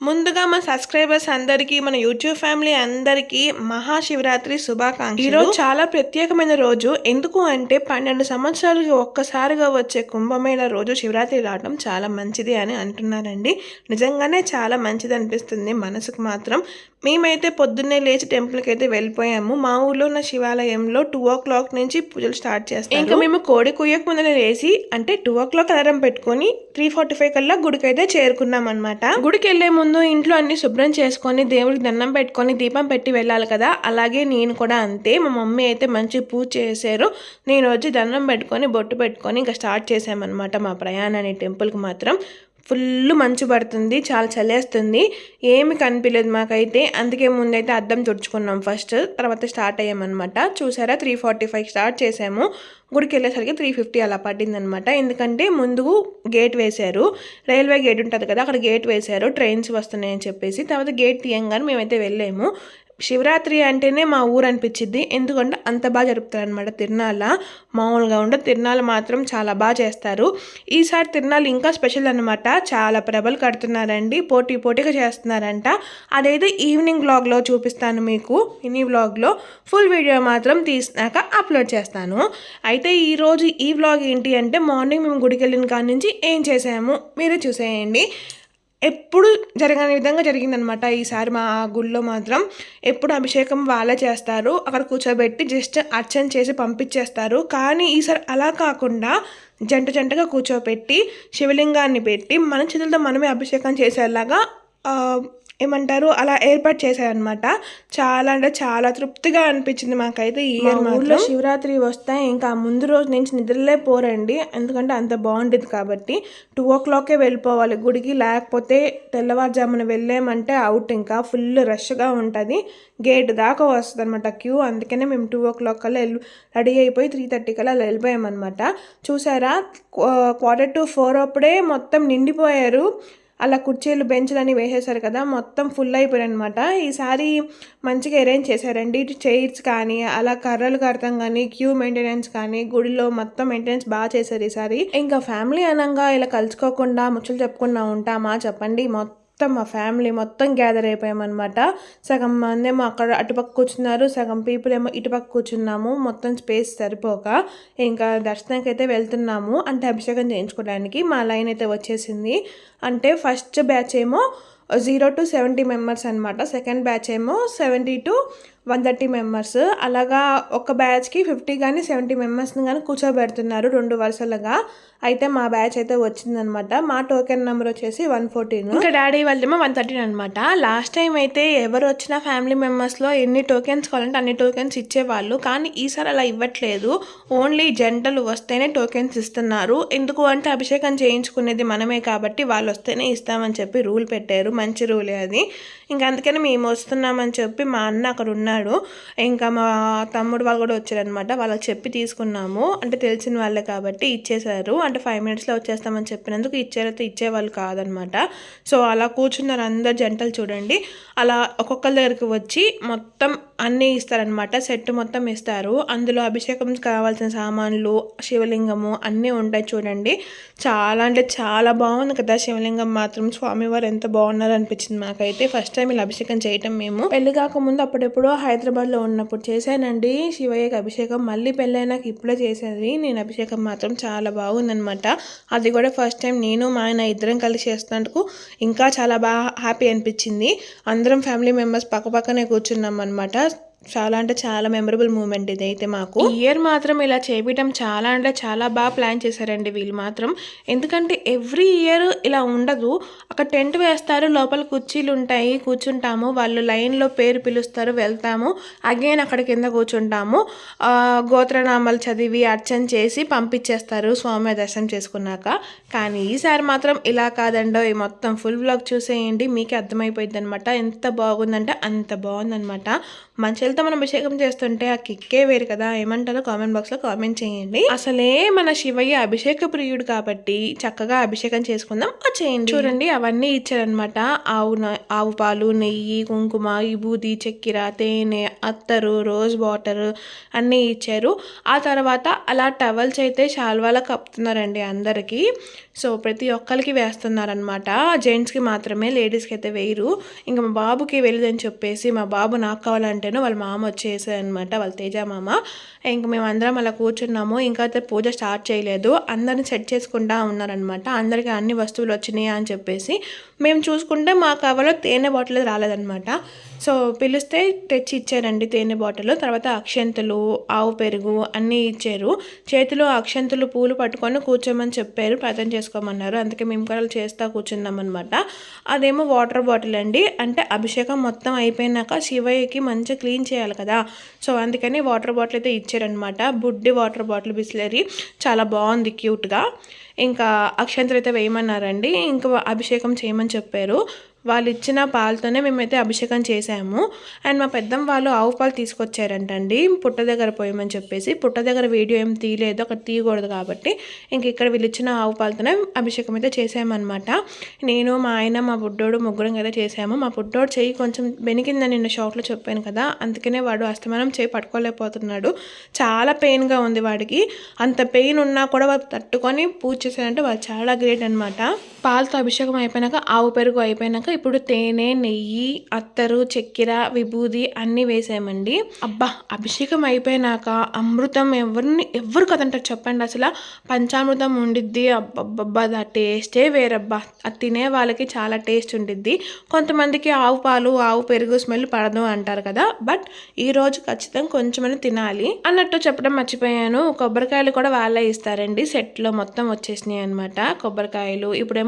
ముందుగా మన సబ్స్క్రైబర్స్ అందరికీ మన యూట్యూబ్ ఫ్యామిలీ అందరికీ మహాశివరాత్రి శుభాకాంక్షలు. ఈరోజు చాలా ప్రత్యేకమైన రోజు. ఎందుకు అంటే పన్నెండు సంవత్సరాలకి ఒక్కసారిగా వచ్చే కుంభమేళ రోజు శివరాత్రి రావడం చాలా మంచిది అని అంటున్నారండి. నిజంగానే చాలా మంచిది అనిపిస్తుంది మనసుకు మాత్రం. మేమైతే పొద్దున్నే లేచి టెంపుల్కి అయితే వెళ్ళిపోయాము. మా ఊర్లో ఉన్న శివాలయంలో టూ ఓ క్లాక్ నుంచి పూజలు స్టార్ట్ చేస్తాం ఇంకా మేము కోడి కుయ్యకు ముందర లేచి అంటే టూ ఓ క్లాక్ అలారం పెట్టుకొని త్రీ ఫార్టీ ఫైవ్ కల్లా గుడికి అయితే చేరుకున్నాం అనమాట గుడికి వెళ్ళే ముందు ఇంట్లో అన్ని శుభ్రం చేసుకొని దేవుడికి దండం పెట్టుకొని దీపం పెట్టి వెళ్ళాలి కదా. అలాగే నేను కూడా అంతే. మా మమ్మీ అయితే మంచి పూజ చేశారు. నేను వచ్చి దండం పెట్టుకొని బొట్టు పెట్టుకొని ఇంకా స్టార్ట్ చేసామన్నమాట మా ప్రయాణాన్ని టెంపుల్కి మాత్రం. ఫుల్ మంచు పడుతుంది చాలా చలేస్తుంది. ఏమి కనిపించలేదు మాకైతే. అందుకే ముందైతే అద్దం తుడుచుకున్నాం ఫస్ట్. తర్వాత స్టార్ట్ అయ్యామన్నమాట. చూసారా? త్రీ ఫార్టీ ఫైవ్ స్టార్ట్ చేసాము. గుడికి వెళ్ళేసరికి త్రీ ఫిఫ్టీ అలా పట్టిందనమాట ఎందుకంటే ముందు గేట్ వేశారు. రైల్వే గేట్ ఉంటుంది కదా అక్కడ గేట్ వేశారు. ట్రైన్స్ వస్తున్నాయని చెప్పేసి. తర్వాత గేట్ తీయంగానే మేమైతే వెళ్ళాము. శివరాత్రి అంటేనే మా ఊరు అనిపించింది ఎందుకంటే అంత బాగా జరుపుతారనమాట తిరునాళ్ళ. మామూలుగా ఉండదు తిరునాళ్ళ మాత్రం చాలా బాగా చేస్తారు. ఈసారి తిరునాళ్ళు ఇంకా స్పెషల్ అనమాట చాలా ప్రభలు కడుతున్నారండి. పోటీ పోటీగా చేస్తున్నారంట. అదైతే ఈవినింగ్ వ్లాగ్లో చూపిస్తాను మీకు. ఇన్ని వ్లాగ్లో. ఫుల్ వీడియో మాత్రం తీసినాక అప్లోడ్ చేస్తాను. అయితే ఈరోజు ఈ వ్లాగ్ ఏంటి అంటే మార్నింగ్ మేము గుడికి వెళ్ళిన కాడి నుంచి ఏం చేసాము? మీరే చూసేయండి. ఎప్పుడు జరగని విధంగా జరిగిందనమాట ఈసారి మా గుళ్ళో మాత్రం ఎప్పుడు అభిషేకం వాళ్ళే చేస్తారు. అక్కడ కూర్చోబెట్టి జస్ట్ అర్చన చేసి పంపించేస్తారు. కానీ ఈసారి అలా కాకుండా జంట జంటగా కూర్చోబెట్టి శివలింగాన్ని పెట్టి మన చేతులతో మనమే అభిషేకం చేసేలాగా ఏమంటారు? అలా ఏర్పాటు చేశారనమాట చాలా అంటే చాలా తృప్తిగా అనిపించింది మాకైతే ఈ ఇయర్ ఊర్లో శివరాత్రి వస్తే ఇంకా ముందు రోజు నుంచి నిద్రలే పోరండి. ఎందుకంటే అంత బాగుంటుంది కాబట్టి. టూ ఓ క్లాకే వెళ్ళిపోవాలి గుడికి. లేకపోతే తెల్లవారుజామున వెళ్ళామంటే అవుట్ ఇంకా. ఫుల్ రష్గా ఉంటుంది. గేట్ దాకా వస్తుంది అనమాట క్యూ. అందుకనే మేము టూ ఓ క్లాక్ కల్లా వెళ్ళి రెడీ అయిపోయి త్రీ థర్టీ కల్లా వెళ్ళిపోయామన్నమాట. చూసారా? క్వార్టర్ టు ఫోర్ అప్పుడే మొత్తం నిండిపోయారు. అలా కుర్చీలు బెంచ్లు అని వేసేసారు కదా మొత్తం ఫుల్ అయిపోయాయి అనమాట ఈసారి మంచిగా అరేంజ్ చేశారండి. చైర్స్ కానీ అలా కర్రలు కడతాం కానీ క్యూ మెయింటెనెన్స్ కానీ గుడిలో మొత్తం మెయింటెనెన్స్ బాగా చేశారు ఈసారి ఇంకా ఫ్యామిలీ అనంగా ఇలా కలుసుకోకుండా ముచ్చలు చెప్పుకుండా ఉంటామా? చెప్పండి. మొత్తం మొత్తం మా ఫ్యామిలీ మొత్తం గ్యాదర్ అయిపోయామన్నమాట. సగం మందేమో అక్కడ అటుపక్క కూర్చున్నారు సగం పీపుల్ ఏమో ఇటుపక్క కూర్చున్నాము. మొత్తం స్పేస్ సరిపోక ఇంకా దర్శనానికి అయితే వెళ్తున్నాము. అంటే అభిషేకం చేయించుకోవడానికి మా లైన్ అయితే వచ్చేసింది. అంటే ఫస్ట్ బ్యాచ్ ఏమో జీరో టు సెవెంటీ మెంబర్స్ అనమాట సెకండ్ బ్యాచ్ ఏమో seventy to one thirty members అలాగా ఒక బ్యాచ్కి ఫిఫ్టీ కానీ సెవెంటీ మెంబర్స్ని కానీ కూర్చోబెడుతున్నారు రెండు వరుసలుగా. అయితే మా బ్యాచ్ అయితే వచ్చిందనమాట. మా టోకెన్ నెంబర్ వచ్చేసి వన్ ఫోర్టీన్. ఇంకా డాడీ వాళ్ళేమో వన్ థర్టీన్ అనమాట. లాస్ట్ టైం అయితే ఎవరు వచ్చిన ఫ్యామిలీ మెంబర్స్లో ఎన్ని టోకెన్స్ కావాలంటే అన్ని టోకెన్స్ ఇచ్చేవాళ్ళు. కానీ ఈసారి అలా ఇవ్వట్లేదు. ఓన్లీ జంటలు వస్తేనే టోకెన్స్ ఇస్తున్నారు. ఎందుకు అంటే అభిషేకం చేయించుకునేది మనమే కాబట్టి వాళ్ళు వస్తేనే ఇస్తామని చెప్పి రూల్ పెట్టారు. మంచి రూలే అది. ఇంకా అందుకని మేము వస్తున్నామని చెప్పి మా అన్న అక్కడ ఉన్నారు. ఉన్నాడు ఇంకా మా తమ్ముడు వాళ్ళు కూడా వచ్చారనమాట వాళ్ళకి చెప్పి తీసుకున్నాము. అంటే తెలిసిన వాళ్ళే కాబట్టి ఇచ్చేసారు అంటే ఫైవ్ మినిట్స్లో వచ్చేస్తామని చెప్పినందుకు ఇచ్చారైతే ఇచ్చేవాళ్ళు కాదనమాట సో అలా కూర్చున్నారు అందరు జంటలు చూడండి. అలా ఒక్కొక్కరి దగ్గరికి వచ్చి మొత్తం అన్నీ ఇస్తారనమాట సెట్ మొత్తం ఇస్తారు. అందులో అభిషేకం కావాల్సిన సామాన్లు శివలింగము అన్నీ ఉంటాయి చూడండి. చాలా అంటే చాలా బాగుంది కదా శివలింగం మాత్రం. స్వామివారు ఎంత బాగున్నారు అనిపించింది మాకైతే. ఫస్ట్ టైం ఇలా అభిషేకం చేయటం మేము. పెళ్ళి కాకముందు అప్పుడెప్పుడో హైదరాబాద్లో ఉన్నప్పుడు చేశానండి. శివయ్యకి అభిషేకం. మళ్ళీ పెళ్ళైనాక ఇప్పుడే చేసేది. నేను అభిషేకం మాత్రం చాలా బాగుందనమాట అది కూడా ఫస్ట్ టైం నేను మా ఆయన ఇద్దరం కలిసి చేస్తున్నందుకు ఇంకా చాలా బాగా హ్యాపీ అనిపించింది. అందరం ఫ్యామిలీ మెంబర్స్ పక్క పక్కనే కూర్చున్నాం అనమాట చాలా అంటే చాలా మెమరబుల్ మూమెంట్ ఇది అయితే మాకు ఇయర్ మాత్రం ఇలా చేపించడం చాలా అంటే చాలా బాగా ప్లాన్ చేశారండి వీళ్ళు మాత్రం. ఎందుకంటే ఎవ్రీ ఇయర్ ఇలా ఉండదు. అక్కడ టెంట్ వేస్తారు లోపల కుర్చీలు ఉంటాయి కూర్చుంటాము. వాళ్ళు లైన్లో పేరు పిలుస్తారు వెళ్తాము. అగైన్ అక్కడ కింద కూర్చుంటాము. గోత్రనామాలు చదివి అర్చన చేసి పంపించేస్తారు స్వామి దర్శనం చేసుకున్నాక. కానీ ఈసారి మాత్రం ఇలా కాదండో ఈ మొత్తం ఫుల్ బ్లాగ్ చూసేయండి. మీకే అర్థమైపోయింది అనమాట ఎంత బాగుందంటే అంత బాగుందనమాట మంచి వెళ్తే మనం అభిషేకం చేస్తుంటే ఆ కిక్కే వేరు కదా ఏమంటారో కామెంట్ బాక్స్లో కామెంట్ చేయండి. అసలే మన శివయ్య అభిషేక ప్రియుడు కాబట్టి చక్కగా అభిషేకం చేసుకుందాం వచ్చేయండి చూడండి అవన్నీ ఇచ్చారనమాట ఆవు ఆవు పాలు నెయ్యి కుంకుమ విభూది చక్కెర తేనె అత్తరు రోజ్ వాటర్ అన్నీ ఇచ్చారు. ఆ తర్వాత అలా టవల్స్ అయితే శాల్వాలా కప్పుతున్నారండి అందరికీ. సో ప్రతి ఒక్కరికి వేస్తున్నారనమాట జెంట్స్కి మాత్రమే లేడీస్కి అయితే వేయరు. ఇంకా మా బాబుకి వెళ్ళదని చెప్పేసి మా బాబు నాకు కావాలంటేనో వాళ్ళ మామ వచ్చేసారనమాట వాళ్ళ తేజ మామ. ఇంక మేము అందరం అలా కూర్చున్నాము. ఇంకా అయితే పూజ స్టార్ట్ చేయలేదు. అందరిని సెట్ చేసుకుంటా ఉన్నారనమాట అందరికీ అన్ని వస్తువులు వచ్చినాయి అని చెప్పేసి మేము చూసుకుంటే మా అవలో తేనె బాటిల్ రాలేదనమాట సో పిలిస్తే తెచ్చి ఇచ్చారండి తేనె బాటిల్. తర్వాత అక్షంతలు ఆవు పెరుగు అన్నీ ఇచ్చారు. చేతిలో అక్షంతలు పూలు పట్టుకొని కూర్చోమని చెప్పారు. ప్రయత్నం చేసుకోమన్నారు. అందుకే మేము కూడా చేస్తా కూర్చున్నాం అదేమో వాటర్ బాటిల్ అండి. అంటే అభిషేకం మొత్తం అయిపోయినాక శివయ్యకి మంచిగా క్లీన్ చేయాలి కదా. సో అందుకని వాటర్ బాటిల్ అయితే ఇచ్చారనమాట బుడ్డి వాటర్ బాటిల్ బిస్లరీ. చాలా బాగుంది క్యూట్గా. ఇంకా అక్షంతలు అయితే వేయమన్నారండి. ఇంకా అభిషేకం చేయమని చెప్పారు. వాళ్ళు ఇచ్చిన పాలతోనే మేమైతే అభిషేకం చేసాము అండ్ మా పెద్దమ్మ వాళ్ళు ఆవు పాలు తీసుకొచ్చారంటండి. పుట్ట దగ్గర పోయమని చెప్పేసి. పుట్ట దగ్గర వీడియో ఏం తీయలేదు. అక్కడ తీయకూడదు కాబట్టి ఇంక ఇక్కడ వీళ్ళు ఇచ్చిన ఆవు పాలతోనే అభిషేకం అయితే చేసామన్నమాట నేను మా ఆయన మా బుడ్డోడు ముగ్గురం అయితే చేసాము మా బుడ్డోడు చెయ్యి కొంచెం బెనికిందని నిన్న షార్ట్లో చెప్పాను కదా. అందుకనే వాడు అస్తమానం చేయి పట్టుకోలేకపోతున్నాడు. చాలా పెయిన్గా ఉంది వాడికి. అంత పెయిన్ ఉన్నా కూడా వాడు తట్టుకొని పూజ చేశారంటే వాళ్ళు చాలా గ్రేట్ అనమాట పాలతో అభిషేకం అయిపోయినాక ఆవు పెరుగు అయిపోయినాక ఇప్పుడు తేనె నెయ్యి అత్తరు చక్కెర విభూది అన్నీ వేసామండి అబ్బా అభిషేకం అయిపోయినాక అమృతం ఎవరిని ఎవరు కదంటారు చెప్పండి అసలు? పంచామృతం ఉండిద్ది అబ్బబ్బబ్బా ఆ టేస్టే వేరబ్బా. అది తినే వాళ్ళకి చాలా టేస్ట్ ఉండిద్ది. కొంతమందికి ఆవు పాలు ఆవు పెరుగు స్మెల్ పడదు అంటారు కదా. బట్ ఈ రోజు ఖచ్చితంగా కొంచెమైనా తినాలి. అన్నట్టు చెప్పడం మర్చిపోయాను. కొబ్బరికాయలు కూడా వాళ్ళే ఇస్తారండి. సెట్లో మొత్తం వచ్చేసినాయి అనమాట కొబ్బరికాయలు ఇప్పుడేమో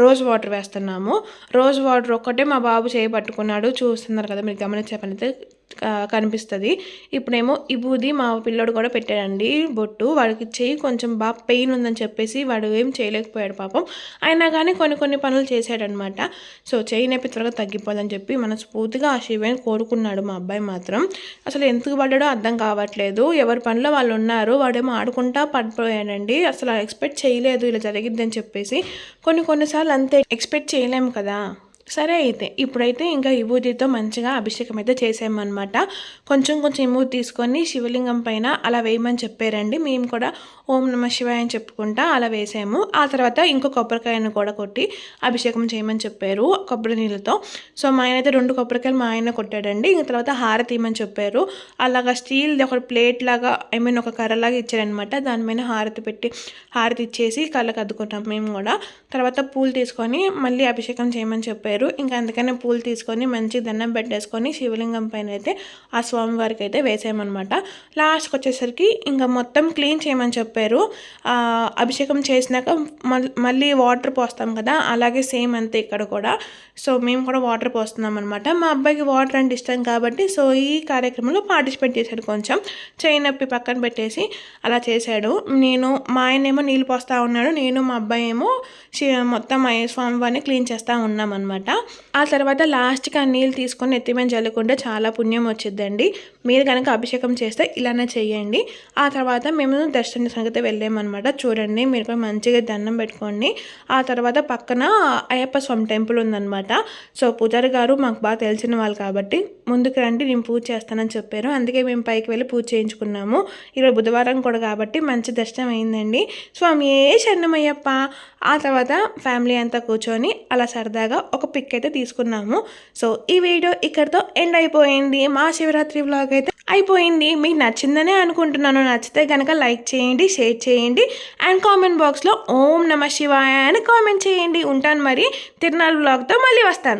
రోజ్ వాటర్ వేస్తున్నాము. రోజ్ వాటర్ ఒక్కటే మా బాబు చేయి పట్టుకున్నాడు. చూస్తున్నారు కదా మీరు గమనించే పని అయితే కనిపిస్తుంది. ఇప్పుడేమో ఇబూది మా పిల్లోడు కూడా పెట్టాడండి బొట్టు. వాడికి చెయ్యి కొంచెం బాగా పెయిన్ ఉందని చెప్పేసి వాడు ఏం చేయలేకపోయాడు పాపం. అయినా కానీ కొన్ని కొన్ని పనులు చేశాడనమాట. సో చెయ్యి నొప్పి త్వరగా తగ్గిపోదని చెప్పి మనస్ఫూర్తిగా ఆ శివని కోరుకున్నాడు మా అబ్బాయి మాత్రం. అసలు ఎందుకు పడ్డాడో అర్థం కావట్లేదు. ఎవరి పనిలో వాళ్ళు ఉన్నారు వాడేమో ఆడుకుంటా పడిపోయాడండి. అసలు ఎక్స్పెక్ట్ చేయలేదు ఇలా జరిగిద్దని చెప్పేసి. కొన్ని కొన్నిసార్లు అంతే. ఎక్స్పెక్ట్ చేయలేము కదా. సరే అయితే ఇప్పుడైతే ఇంకా విభూతితో మంచిగా అభిషేకం అయితే చేసామన్నమాట కొంచెం కొంచెం విభూతి తీసుకొని శివలింగం పైన అలా వేయమని చెప్పారండి. మేము కూడా ఓం నమ శివాయ అని చెప్పుకుంటా అలా వేసాము. ఆ తర్వాత ఇంకో కొబ్బరికాయను కూడా కొట్టి అభిషేకం చేయమని చెప్పారు కొబ్బరి నీళ్ళతో. సో మా ఆయన అయితే రెండు కొబ్బరికాయలు మా ఆయన కొట్టాడండి. ఇంక తర్వాత హారతి ఇవ్వమని చెప్పారు. అలాగా స్టీల్ది ఒక ప్లేట్ లాగా ఐ మీన్ ఒక కర్రలాగా ఇచ్చారనమాట దాని మీద హారతి పెట్టి హారతి ఇచ్చేసి కళ్ళకు అద్దుకుంటాం మేము కూడా. తర్వాత పూలు తీసుకొని మళ్ళీ అభిషేకం చేయమని చెప్పారు. ఇంకా అందుకనే పూలు తీసుకొని మంచి దండం పెట్టేసుకొని శివలింగం పైన అయితే ఆ స్వామివారికి అయితే వేసామన్నమాట లాస్ట్కి వచ్చేసరికి ఇంకా మొత్తం క్లీన్ చేయమని చెప్పారు. అభిషేకం చేసినాక మళ్ళీ వాటర్ పోస్తాం కదా అలాగే సేమ్ అంతే ఇక్కడ కూడా. సో మేము కూడా వాటర్ పోస్తున్నాం అనమాట మా అబ్బాయికి వాటర్ అంటే ఇష్టం కాబట్టి సో ఈ కార్యక్రమంలో పార్టిసిపేట్ చేశాడు కొంచెం. చేయి నొప్పి పక్కన పెట్టేసి అలా చేశాడు. నేను మా ఆయన ఏమో నీళ్ళు పోస్తూ ఉన్నాడు నేను మా అబ్బాయి ఏమో మొత్తం స్వామివారిని క్లీన్ చేస్తూ ఉన్నాం అనమాట ఆ తర్వాత లాస్ట్కి ఆ నీళ్ళు తీసుకొని ఎత్తిమని చల్లుకుంటే చాలా పుణ్యం వచ్చిందండి మీరు కనుక అభిషేకం చేస్తే ఇలానే చేయండి ఆ తర్వాత మేము దర్శన సంగతి వెళ్ళామన్నమాట. చూడండి మీరు కూడా మంచిగా దండం పెట్టుకోండి. ఆ తర్వాత పక్కన అయ్యప్ప స్వామి టెంపుల్ ఉందన్నమాట. సో పూజారి గారు మాకు బాగా తెలిసిన వాళ్ళు కాబట్టి ముందుకు రండి నేను పూజ చేస్తానని చెప్పారు. అందుకే మేము పైకి వెళ్ళి పూజ చేయించుకున్నాము. ఈరోజు బుధవారం కూడా కాబట్టి మంచి దర్శనం అయిందండి. స్వామి ఏ శరణమయ్యప్ప? ఆ తర్వాత ఫ్యామిలీ అంతా కూర్చొని అలా సరదాగా ఒక పిక్ అయితే తీసుకున్నాము. సో ఈ వీడియో ఇక్కడితో ఎండ్ అయిపోయింది. మా శివరాత్రి వ్లాగ్ అయితే అయిపోయింది. మీకు నచ్చిందనే అనుకుంటున్నాను. నచ్చితే కనుక లైక్ చేయండి షేర్ చేయండి అండ్ కామెంట్ బాక్స్లో ఓం నమ శివాయ అని కామెంట్ చేయండి. ఉంటాను మరి. తిరునాళ్ళ వ్లాగ్తో మళ్ళీ వస్తాను.